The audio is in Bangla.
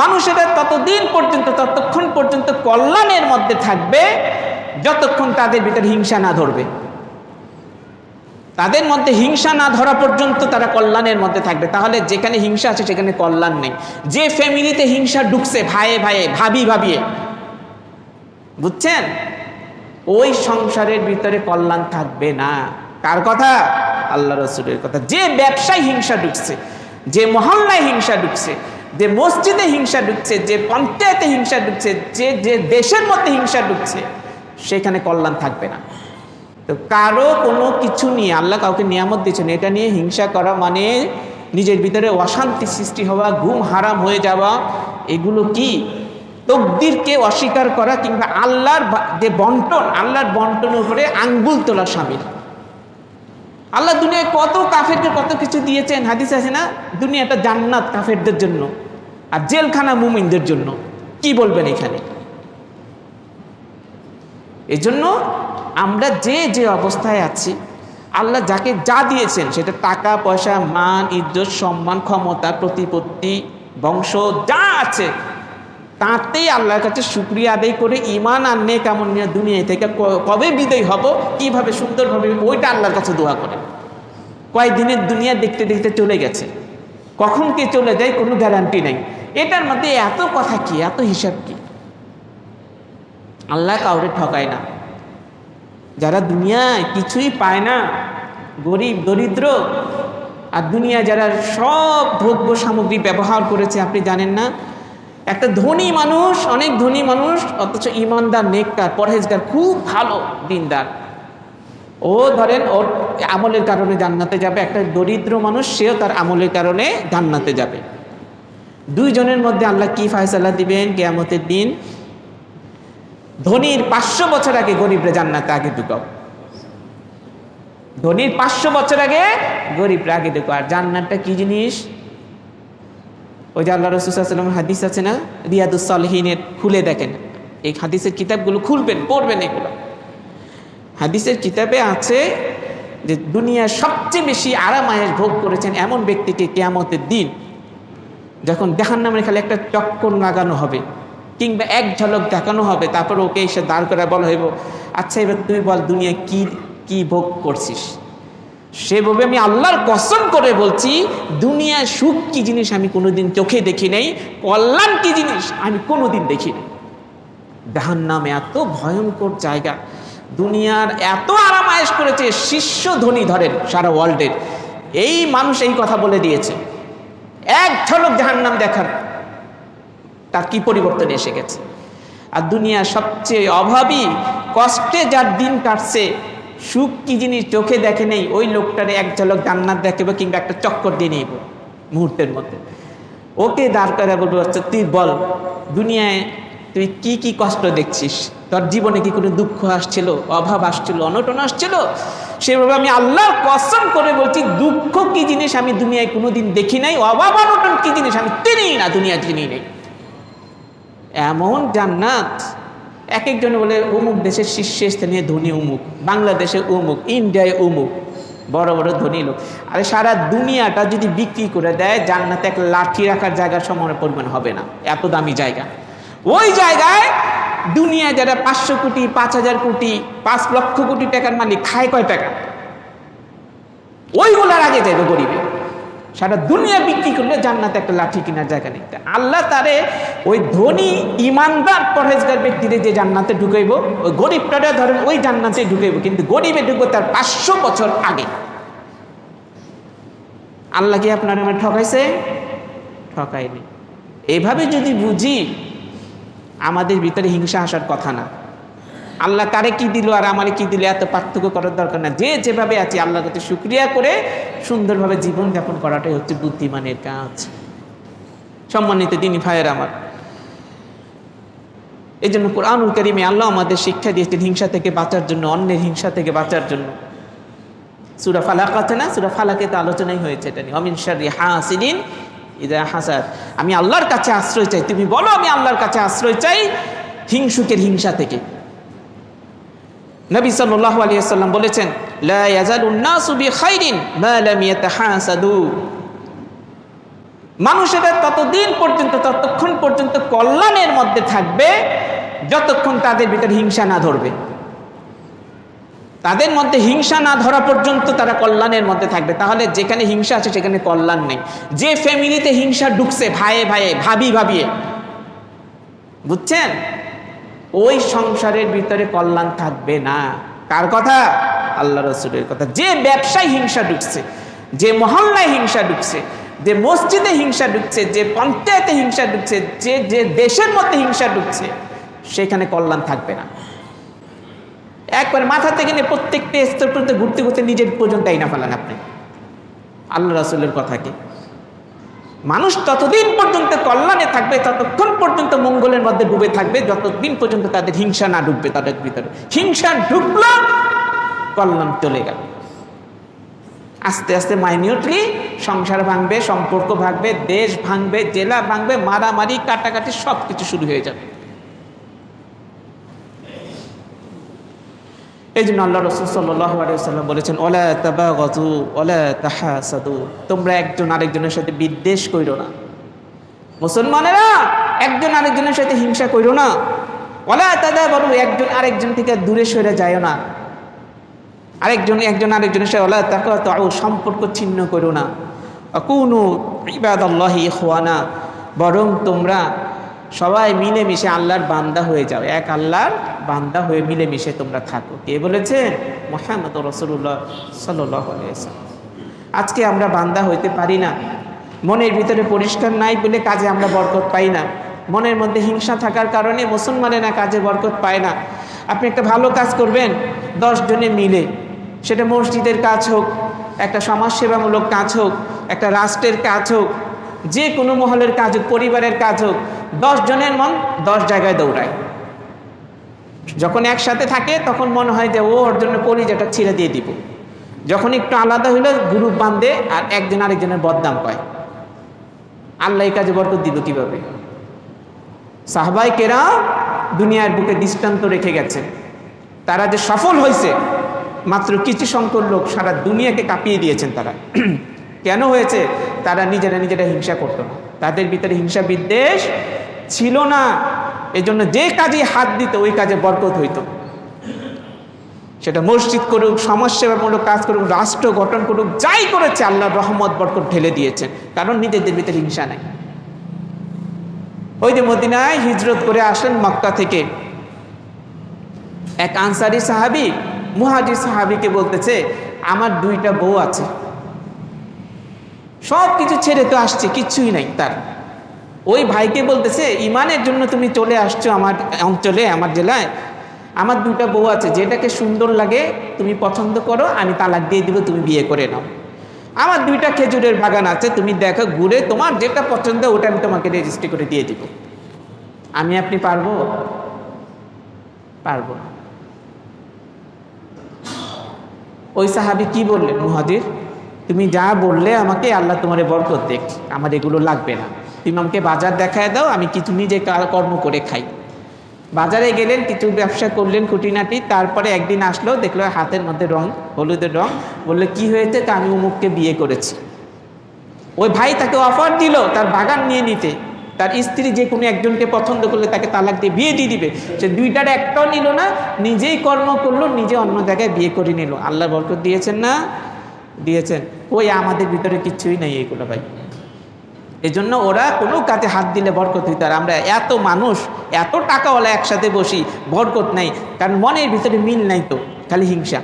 মানুষেরা ততদিন পর্যন্ত, ততক্ষণ পর্যন্ত কল্যাণের মধ্যে থাকবে, যতক্ষণ তাদের ভিতরে হিংসা না ধরবে। তাদের মধ্যে হিংসা না ধরা পর্যন্ত তারা কল্যাণের মধ্যে থাকবে। তাহলে যেখানে হিংসা আছে, সেখানে কল্যাণ নেই। যে ফ্যামিলিতে হিংসা ঢুকছে, ভাইয়ে ভাইয়ে, ভাবি ভাবিয়ে, বুঝছেন? ওই সংসারের ভিতরে কল্যাণ থাকবে না। কার কথা? আল্লাহ রসুলের কথা। যে ব্যবসায় হিংসা ঢুকছে, যে মহল্লায় হিংসা ঢুকছে যে মসজিদে হিংসা ঢুকছে, যে পঞ্চায়েতে হিংসা ঢুকছে, যে যে দেশের মধ্যে হিংসা ঢুকছে, সেখানে কল্যাণ থাকবে না। তো কারও কোনো কিছু নিয়ে, আল্লাহ কাউকে নিয়ামত দিয়েছেন, এটা নিয়ে হিংসা করা মানে নিজের ভিতরে অশান্তি সৃষ্টি হওয়া, ঘুম হারাম হয়ে যাওয়া, এগুলো কি? তকদিরকে অস্বীকার করা কিংবা আল্লাহর যে বন্টন, আল্লাহর বন্টনের উপরে আঙ্গুল তোলা সামিল। আল্লাহ দুনিয়ায় কত কাফেরকে কত কিছু দিয়েছেন, হাদিস আছে না? দুনিয়াটা জান্নাত কাফেরদের জন্য। আর জেলখানা মুমিনদের জন্য কি বলবেন এখানে? এজন্য আমরা যে যে অবস্থায় আছি, আল্লাহ যাকে যা দিয়েছেন, সেটা টাকা, পয়সা, মান, ইজ্জত, সম্মান, ক্ষমতা, প্রতিপত্তি, বংশ, যা আছে, তাতেই আল্লাহর কাছে শুক্রিয়া আদায় করে ইমান আর নে কেমন নিয়ে দুনিয়া থেকে কবে বিদায় হব, কীভাবে সুন্দরভাবে ওইটা আল্লাহর কাছে দোয়া করে। কয়েকদিনের দুনিয়া দেখতে দেখতে চলে গেছে। কখন কে চলে যায় কোনো গ্যারান্টি নেই। এটার মধ্যে এত কথা কি, এত হিসাব কি? আল্লাহ কাউরে ঠকায় না। যারা দুনিয়ায় কিছুই পায় না, গরিব, দরিদ্র, আর দুনিয়া যারা সব দ্রব্য সামগ্রী ব্যবহার করেছে, আপনি জানেন না? একটা ধনী মানুষ, অনেক ধনী মানুষ, অথচ ইমানদার, নেককার, পরহেজগার, খুব ভালো দিনদার। ও ধরেন, ওর আমলের কারণে জান্নাতে যাবে, একটা দরিদ্র মানুষ, সেও তার আমলের কারণে জান্নাতে যাবে। দুইজনের মধ্যে আল্লাহ কি ফায়সালা দিবেন? কেয়ামতের দিন ধনীর পাঁচশো বছর আগে গরিবরা জান্নাতে আগে ঢুকাও। ধনীর পাঁচশো বছর আগে গরিবরা আগে ঢুকো আর জান্নাতটা কি জিনিস? ওই যে আল্লাহ রসুলাম হাদিস আছে না? রিয়াদুসালহিনের খুলে দেখেন। এই হাদিসের কিতাবগুলো খুলবেন, পড়বেন এগুলো। হাদিসের কিতাবে আছে যে দুনিয়ার সবচেয়ে বেশি আরামায়েশ ভোগ করেছেন এমন ব্যক্তিকে কেয়ামতের দিন যখন দেখার নামের খালি একটা চক্কর লাগানো হবে, কিংবা এক ঝলক দেখানো হবে, তারপর ওকে এসে দাঁড় করে বলা হইব আচ্ছা এবার তুই বল দুনিয়া কি কি ভোগ করছিস? সে বলবে, আমি আল্লাহর কসম করে বলছি, দুনিয়ার সুখ কি জিনিস আমি কোনোদিন চোখে দেখি নাই, কল্যাণ কি জিনিস আমি কোনোদিন দেখি নাই। জাহান নামে এত ভয়ঙ্কর জায়গা, দুনিয়ার এত আরামায়েশ করেছে শীর্ষ ধনী ধরেন সারা ওয়ার্ল্ডের এই মানুষ এই কথা বলে দিয়েছে। এক ঝলক জাহান্নাম দেখার তার কি পরিবর্তন এসে গেছে? আর দুনিয়ার সবচেয়ে অভাবী, কষ্টে যার দিন কাটছে, সুখ কি জিনিস চোখে দেখে নেই, ওই লোকটারে এক ঝলক জান্নাত দেখাবো কিংবা একটা চক্কর দিয়ে নিব মুহূর্তের মধ্যে। ওকে দাঁড় করে বলব আচ্ছা তুই বল, দুনিয়ায় তুই কি কি কষ্ট দেখছিস? তোর জীবনে কি কোনো দুঃখ আসছিল, অভাব আসছিল, অনটন আসছিল? সেভাবে আমি আল্লাহর কসম করে বলছি, দুঃখ কি জিনিস আমি দুনিয়ায় কোনোদিন দেখি নাই? অভাব অনটন কি জিনিস আমি চিনি না দুনিয়া চিনি নেই। এমন জান্নাত। এক একজনে বলে, অমুক দেশের শীর্ষস্থানীয় ধনী অমুক, বাংলাদেশে অমুক, ইন্ডিয়ায় অমুক, বড় বড় ধনী লোক। আরে সারা দুনিয়াটা যদি বিক্রি করে দেয়, জান্নাতে এক লাঠি রাখার জায়গার সমান পরিমাণ হবে না। এত দামি জায়গা। ওই জায়গায় দুনিয়া যারা পাঁচশো কোটি, পাঁচ হাজার কোটি, পাঁচ লক্ষ কোটি টাকার মালিক, খায় কয় টাকা? ওইগুলার আগে যাবে গরিবে। সারা দুনিয়া বিক্রি করলে জান্নাতে একটা লাঠি কেনার জায়গা নেই। আল্লাহ তারে ওই ধনী ইমানদার পরহেজগার ব্যক্তিদের যে জান্নাতে ঢুকাইব, ওই গরিবটারে ধরেন ওই জান্নাতে ঢুকাইব, কিন্তু গরিবে ঢুকবো তার পাঁচশো বছর আগে। আল্লাহ কি আপনার আমার ঠকাইছে? ঠকায়নি। এভাবে যদি বুঝি, আমাদের ভিতরে হিংসা আসার কথা না। আল্লাহ তারে কি দিল আর আমারে কি দিল? এত পার্থক্য করার দরকার না যে যেভাবে আছে, আল্লাহর কাছে শুক্রিয়া করে সুন্দরভাবে জীবন যাপন করাটাই হচ্ছে বুদ্ধিমানের কাজ। সম্মানিত তিনি ভাইয়ের আমার এই জন্য কোরআনুল করিমে আল্লাহ আমাদের শিক্ষা দিয়েছেন হিংসা থেকে বাঁচার জন্য, অন্যের হিংসা থেকে বাঁচার জন্য। সুরা ফালাক আছে না? সুরা ফালাকে তো আলোচনাই হয়েছে এটা নিয়ে। অমিন শারি হাসিদিন ইদা হাসাদ। আমি আল্লাহর কাছে আশ্রয় চাই। তুমি বলো আমি আল্লাহর কাছে আশ্রয় চাই হিংসুকের হিংসা থেকে। নবী সাল্লাল্লাহু আলাইহি সাল্লাম বলেছেন মানুষেরা ততদিন পর্যন্ত, ততক্ষণ পর্যন্ত কল্যাণের মধ্যে থাকবে, যতক্ষণ তাদের ভিতরে হিংসা না ধরবে। তাদের মধ্যে হিংসা না ধরা পর্যন্ত তারা কল্যাণের মধ্যে থাকবে। তাহলে যেখানে হিংসা আছে, সেখানে কল্যাণ নেই। যে ফ্যামিলিতে হিংসা ঢুকছে, ভাইয়ে ভাইয়ে, ভাবি, ভাবিয়ে, বুঝছেন? ওই সংসারের ভিতরে কল্যাণ থাকবে না। কার কথা? আল্লাহ রসুলের কথা। যে ব্যবসায় হিংসা ঢুকছে, যে মহল্লায় হিংসা ঢুকছে, যে মসজিদে হিংসা ঢুকছে, যে পঞ্চায়েতে হিংসা ঢুকছে, যে যে দেশের মধ্যে হিংসা ঢুকছে, সেখানে কল্যাণ থাকবে না। একবার মাথা থেকে নিয়ে প্রত্যেকটা স্তর পর্যন্ত ঘুরতে ঘুরতে নিজের পর্যন্ত আইনা ফেলান আপনি। আল্লাহ রাসুলের কথাকে মানুষ ততদিন পর্যন্ত কল্যাণে থাকবে, ততক্ষণ পর্যন্ত মঙ্গলের মধ্যে ডুবে থাকবে, যতদিন পর্যন্ত তাদের হিংসা না ডুববে তাদের ভিতরে। হিংসা ঢুকল কল্যাণ চলে গেল। আস্তে আস্তে মাইনিউটলি সংসার ভাঙবে, সম্পর্ক ভাঙবে, দেশ ভাঙবে, জেলা ভাঙবে, মারামারি, কাটাকাটি সব কিছু শুরু হয়ে যাবে। এই জন্য আল্লাহ রসুল সাল্লাম বলেছেন, ওলা তাবা গজু ওলা তাহা সাদু তোমরা একজন আরেকজনের সাথে বিদ্বেষ কইরো না। মুসলমানেরা একজন আরেকজনের সাথে হিংসা কইরো না। ওলা তাদা বড় একজন আরেকজন থেকে দূরে সরে যায় না। আরেকজন, একজন আরেকজনের সাথে ওলা তাকে তাও সম্পর্ক ছিন্ন করো না। কোনো ইবাদ আল্লাহি খোয়ানা বরং তোমরা সবাই মিলেমিশে আল্লাহর বান্দা হয়ে যাও, এক আল্লাহর বান্দা হয়ে মিলেমিশে তোমরা থাকো। কে বলেছেন মোহাম্মদ রসুল্লাহ সাল্লাহ আজকে আমরা বান্দা হইতে পারি না। মনের ভিতরে পরিষ্কার নাই বলে কাজে আমরা বরকত পাই না। মনের মধ্যে হিংসা থাকার কারণে মুসলমানেরা কাজে বরকত পায় না। আপনি একটা ভালো কাজ করবেন জনে মিলে। সেটা মসজিদের কাজ হোক, একটা সমাজসেবামূলক কাজ হোক, একটা রাষ্ট্রের কাজ হোক, যে কোনো মহলের কাজ হোক, পরিবারের কাজ হোক জনের মন দশ জায়গায় দৌড়ায়। যখন একসাথে থাকে, তখন মনে হয় যে ও ওর জন্য কলিজাটা ছিঁড়ে দিয়ে দিব। যখন একটু আলাদা হইলে, গ্রুপ বাঁধে আর একজন আরেকজনের বদনাম পায়। আল্লাহ কাজে বরকত দিব কীভাবে? সাহবাই কেরা দুনিয়ার বুকে দৃষ্টান্ত রেখে গেছে। তারা যে সফল হয়েছে মাত্র কিছু সংখ্যক লোক সারা দুনিয়াকে কাঁপিয়ে দিয়েছেন তারা। কেন হয়েছে? তারা নিজেরা নিজেরা হিংসা করতো না। তাদের ভিতরে হিংসা বিদ্বেষ ছিল না। এজন্য যে কাজে হাত দিত, ওই কাজে বরকত হইতো। সেটা মসজিদ করুক, সমাজসেবামূলক কাজ করুক, রাষ্ট্র গঠন করুক, যাই করেছে, আল্লাহ রহমত, বরকত ঢেলে দিয়েছেন। কারণ নিজেদের ভিতরে হিংসা নাই। ওই যে মদিনায় হিজরত করে আসেন মক্কা থেকে। এক আনসারি সাহাবি, মুহাজির সাহাবিকে বলতেছে, আমার দুইটা বউ আছে। সব কিছু ছেড়ে তো আসছে কিচ্ছুই নাই তার। ওই ভাইকে বলতেছে, ইমানের জন্য তুমি চলে আসছো আমার অঞ্চলে, আমার জেলায়। আমার দুটা বউ আছে, যেটাকে সুন্দর লাগে, তুমি পছন্দ করো, আমি তালাক দিয়ে দিব, তুমি বিয়ে করে নাও। আমার দুইটা খেজুরের বাগান আছে, তুমি দেখো, ঘুরে তোমার যেটা পছন্দ, ওটা আমি তোমাকে রেজিস্ট্রি করে দিয়ে দিব। আমি আপনি পারব? পারব ওই সাহাবি কি বললেন? মুহাজির, তুমি যা বললে আমাকে, আল্লাহ তোমার বরকত দেখ, আমার এগুলো লাগবে না। তুমি আমাকে বাজার দেখায় দাও, আমি কিছু নিজে কর্ম করে খাই। বাজারে গেলেন, কিছু ব্যবসা করলেন, খুঁটিনাটি, তারপরে একদিন আসলো, দেখল হাতের মধ্যে রং, হলুদের রং, বলল, কি হয়েছে তা আমি উমুককে বিয়ে করেছি। ওই ভাই তাকে অফার দিল, তার বাগান নিয়ে নিতে। তার স্ত্রী যে কোনো একজনকে পছন্দ করলে তাকে তালাক দিয়ে বিয়ে দিয়ে দিবে। সে দুইটার একটাও নিল না, নিজেই কর্ম করল, নিজে অন্য জায়গায় বিয়ে করে নিল। আল্লাহ বরকত দিয়েছেন না? দিয়েছেন। ওই আমাদের ভিতরে কিছুই নেই এগুলো ভাই। এজন্য ওরা কোনো কাজে হাত দিলে বরকত হইতে আর আমরা এত মানুষ, এত টাকাওয়ালা একসাথে বসি, বরকত নাই। কারণ মনের ভিতরে মিল নাই তো, খালি হিংসা।